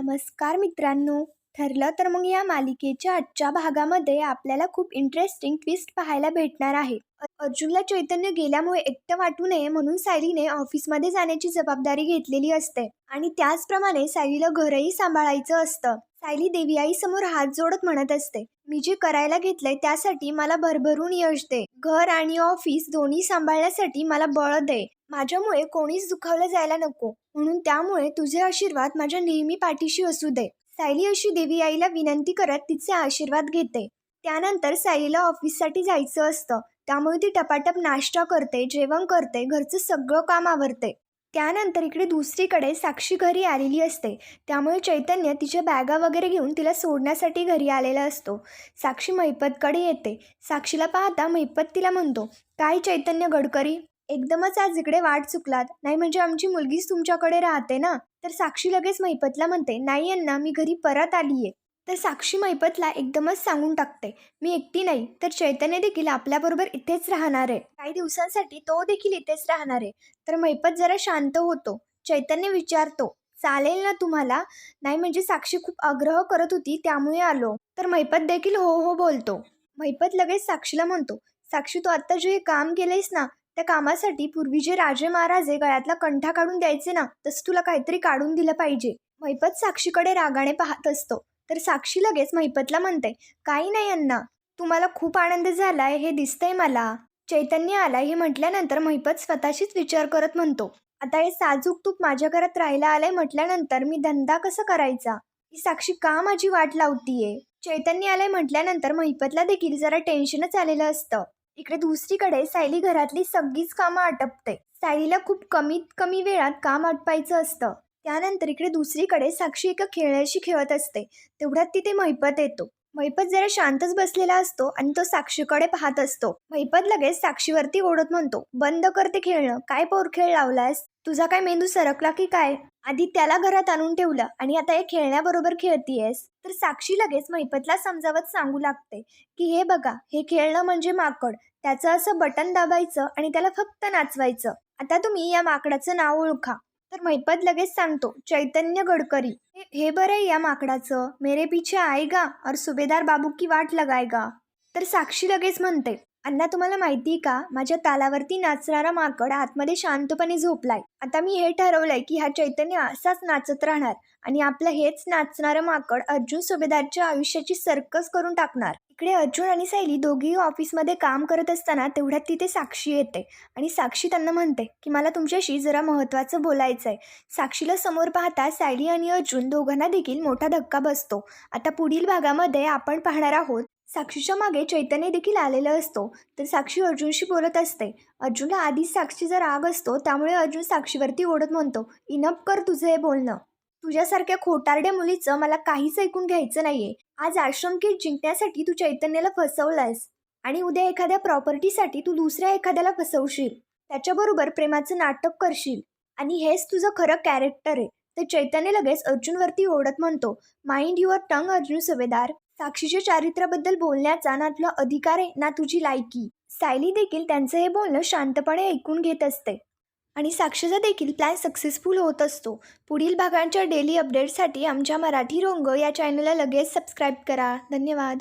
नमस्कार मित्रांनो. ठरलं तर मग या मालिकेच्या आजच्या भागामध्ये आपल्याला खूप इंटरेस्टिंग ट्विस्ट पाहायला भेटणार आहे. अर्जुनला चैतन्य गेल्यामुळे एकटं वाटू नये म्हणून सायलीने ऑफिसमध्ये जाण्याची जबाबदारी घेतलेली असते आणि त्याचप्रमाणे सायलीला घरही सांभाळायचं असतं. सायली देवी आई समोर हात जोडत म्हणत असते मी जे करायला घेतलंय त्यासाठी मला भरभरून यश दे. घर आणि ऑफिस दोन्ही सांभाळण्यासाठी मला बळ दे. माझ्यामुळे कोणीच दुखावलं जायला नको. म्हणून त्यामुळे तुझे आशीर्वाद माझ्या नेहमी पाठीशी असू दे. सायली अशी देवी आईला विनंती करत तिचे आशीर्वाद घेते. त्यानंतर सायलीला ऑफिससाठी जायचं असतं. त्यामुळे ती टपाटप नाश्ता करते जेवण करते घरचं सगळं काम आवरते. त्यानंतर इकडे दुसरीकडे साक्षी घरी आलेली असते. त्यामुळे चैतन्य तिच्या बॅगा वगैरे घेऊन तिला सोडण्यासाठी घरी आलेला असतो. साक्षी मैपतकडे येते. साक्षीला पाहता मैपत तिला म्हणतो काय चैतन्य गडकरी? एकदमच आज इकडे वाट चुकलात. नाही म्हणजे आमची मुलगीच तुमच्याकडे राहते ना? तर साक्षी लगेच मैपतला म्हणते नाही यांना मी घरी परत आली आहे तर साक्षी मैपतला एकदमच सांगून टाकते मी एकटी नाही तर चैतन्य देखील आपल्याबरोबर इथेच राहणार आहे. काही दिवसांसाठी तो देखील इथेच राहणार आहे. तर मैपत जरा शांत होतो चैतन्य विचारतो चालेल ना तुम्हाला? नाही म्हणजे साक्षी खूप आग्रह करत होती त्यामुळे आलो. तर मैपत देखील हो हो बोलतो. मैपत लगेच साक्षीला म्हणतो साक्षी तू आत्ता जे काम केलेस ना त्या कामासाठी पूर्वी जे राजे महाराजे गळ्यातला कंठा काढून द्यायचे ना तसं तुला काहीतरी काढून दिलं पाहिजे. महिपत साक्षीकडे रागाने पाहत असतो. तर साक्षी लगेच महिपतला म्हणते काही नाही अण्णा तुम्हाला खूप आनंद झालाय हे दिसतंय मला. चैतन्य आलाय हे म्हटल्यानंतर महिपत स्वतःशीच विचार करत म्हणतो आता हे साजूक तूप माझ्या घरात राहायला आलंय म्हटल्यानंतर मी धंदा कसा करायचा? ही साक्षी का माझी वाट लावतीये? चैतन्य आलंय म्हटल्यानंतर महिपतला देखील जरा टेन्शनच आलेलं असतं. इकडे दुसरीकडे सायली घरातली सगळीच कामं आटपते. सायलीला खूप कमीत कमी वेळात काम आटपायचं असतं. त्यानंतर इकडे दुसरीकडे साक्षी एका खेळण्याशी खेळत असते. तेवढ्यात तिथे महिपत येतो. महिपत जरा शांतच बसलेला असतो आणि तो साक्षीकडे पाहत असतो. महिपत लगेच साक्षीवरती ओढत म्हणतो बंद करते खेळणं. काय पोर खेळ लावलास तुझा काय मेंदू सरकला की काय? आधी त्याला घरात आणून ठेवलं आणि आता हे खेळण्याबरोबर खेळतीयस? तर साक्षी लगेच महिपतला समजावत सांगू लागते की हे बघा हे खेळणं म्हणजे माकड. त्याचं असं बटन दाबायचं आणि त्याला फक्त नाचवायचं. आता तुम्ही या माकडाचं नाव ओळखा. तर महिपत लगेच सांगतो चैतन्य गडकरी. हे- बरं आहे या माकडाचं. मेरे पीछे आएगा और सुभेदार बाबू की वाट लगाएगा. तर साक्षी लगेच म्हणते अण्णा तुम्हाला माहिती का? माझ्या तालावरती नाचणारा माकड आतमध्ये शांतपणे झोपलाय. आता मी हे ठरवलंय की हा चैतन्य असाच नाचत राहणार आणि आपलं हेच नाचणारं माकड अर्जुन सुभेदारच्या आयुष्याची सर्कस करून टाकणार. इकडे अर्जुन आणि सायली दोघेही ऑफिसमध्ये काम करत असताना तेवढ्यात तिथे साक्षी येते आणि साक्षी त्यांना म्हणते की मला तुमच्याशी जरा महत्त्वाचं बोलायचं आहे साक्षीला समोर पाहता सायली आणि अर्जुन दोघांना देखील मोठा धक्का बसतो. आता पुढील भागामध्ये आपण पाहणार आहोत साक्षीच्या मागे चैतन्य देखील आलेला असतो. तर साक्षी अर्जुनशी बोलत असते. अर्जुनला आधीच साक्षीचा राग असतो त्यामुळे अर्जुन साक्षीवरती ओढत म्हणतो इनप कर तुझं हे बोलणं. तुझ्यासारख्या खोटारड्या मुलीचं मला काहीच ऐकून घ्यायचं नाहीये. आज आश्रम किट जिंकण्यासाठी तू चैतन्याला फसवलायस आणि उद्या एखाद्या प्रॉपर्टीसाठी तू दुसऱ्या एखाद्याला फसवशील. त्याच्याबरोबर प्रेमाचं नाटक करशील आणि हेच तुझं खरं कॅरेक्टर आहे. तर चैतन्य लगेच अर्जुनवरती ओढत म्हणतो mind your tongue Arjun Subedar साक्षीच्या चारित्र्याबद्दल बोलण्याचा ना तुला अधिकार आहे ना तुझी लायकी. सायली देखील त्यांचं हे बोलणं शांतपणे ऐकून घेत असते. आणि साक्षीचा देखील प्लॅन सक्सेसफुल होत असतो. पुढील भागांच्या डेली अपडेट्ससाठी आमच्या मराठी रोंग या चॅनलला लगेच सबस्क्राईब करा. धन्यवाद.